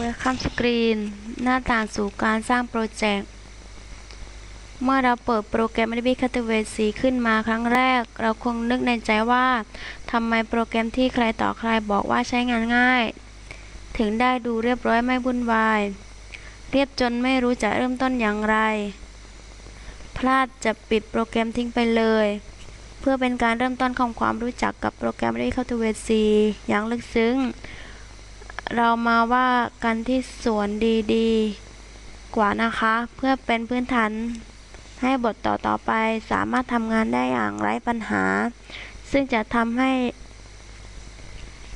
Welcome Screen หน้าต่างสู่การสร้างโปรเจกต์ เมื่อเราเปิดโปรแกรม Adobe Captivate 4ขึ้นมาครั้งแรก เราคงนึกในใจว่าทำไมโปรแกรมที่ใครต่อใครบอกว่าใช้งานง่าย ถึงได้ดูเรียบร้อยไม่วุ่นวาย เรียบจนไม่รู้จะเริ่มต้นอย่างไร พลาดจะปิดโปรแกรมทิ้งไปเลย เพื่อเป็นการเริ่มต้นของความรู้จักกับโปรแกรม Adobe Captivate 4อย่างลึกซึ้ง เรามาว่ากันที่ส่วนดีๆ กว่านะคะ เพื่อเป็นพื้นฐานให้บทต่อต่อๆไปสามารถทำงานได้อย่างไร้ปัญหา ซึ่งจะทำให้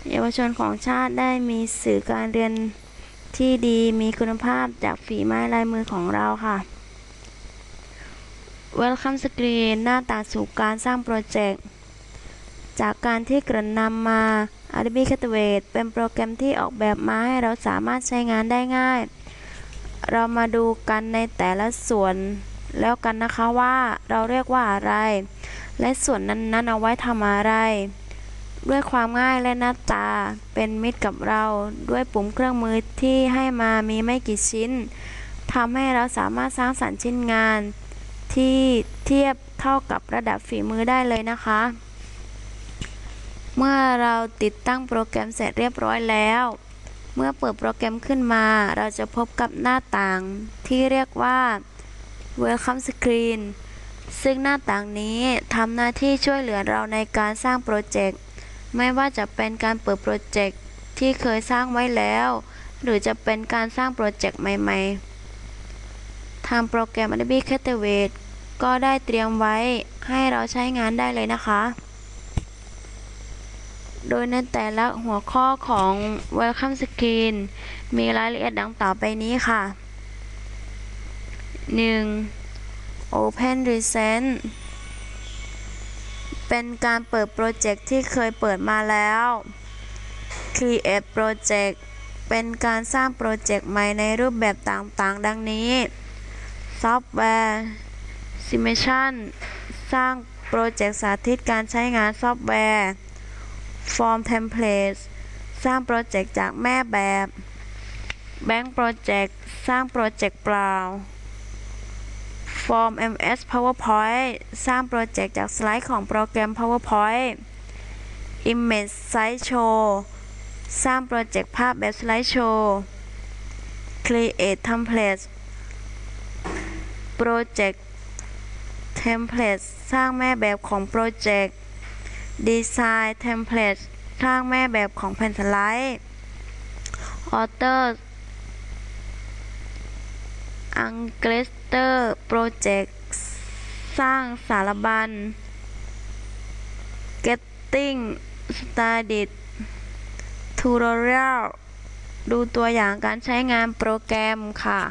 เยาวชนของชาติได้มีสื่อการเรียนที่ดีมีคุณภาพจากฝีไม้ลายมือของเราค่ะ Welcome Screen หน้าต่างสู่การสร้างโปรเจกต์ จากการที่เกริ่นนำมา Adobe Captivate เป็นโปรแกรมที่ออกแบบมาให้เราสามารถใช้งานได้ง่าย เรามาดูกันในแต่ละส่วนแล้วกันนะคะว่าเราเรียกว่าอะไร และส่วนนั้นๆเอาไว้ทำอะไร ด้วยความง่ายและหน้าตาเป็นมิตรกับเราด้วยปุ่มเครื่องมือที่ให้มามีไม่กี่ชิ้นทำให้เราสามารถสร้างสรรค์ชิ้นงานที่เทียบเท่ากับระดับฝีมือได้เลยนะคะ เมื่อเราติดตั้งโปรแกรมเสร็จเรียบร้อยแล้ว เมื่อเปิดโปรแกรมขึ้นมา เราจะพบกับหน้าต่างที่เรียกว่า Welcome Screen ซึ่งหน้าต่างนี้ทำหน้าที่ช่วยเหลือเราในการสร้างโปรเจกต์ ไม่ว่าจะเป็นการเปิดโปรเจกต์ที่เคยสร้างไว้แล้ว หรือจะเป็นการสร้างโปรเจกต์ใหม่ๆ ทางโปรแกรม Adobe Captivate ก็ได้เตรียมไว้ให้เราใช้งานได้เลยนะคะ โดยในแต่ละหัวข้อของ Welcome Screen มีรายละเอียดดังต่อไปนี้ค่ะ 1. Open Recent เป็นการเปิดโปรเจกต์ที่เคยเปิดมาแล้ว Create Project เป็นการสร้างโปรเจกต์ใหม่ในรูปแบบต่างๆ ดังนี้ Software Simulation สร้างโปรเจกต์สาธิตการใช้งานซอฟต์แวร์ Form Template สร้างโปรเจกต์จากแม่แบบ Bank Project สร้างโปรเจกต์เปล่า Form MS PowerPoint สร้างโปรเจกต์จากสไลด์ของโปรแกรม PowerPoint Image Slideshow สร้างโปรเจกต์ภาพแบบสไลด์โชว์ Create Template Project Template สร้างแม่แบบของโปรเจกต์ Design Templates สร้างแม่แบบของแผ่นสไลด์ Author a n g l e s t e r Project สร้างสารบัญ Getting Started Tutorial ดูตัวอย่างการใช้งานโปรแกรมค่ะ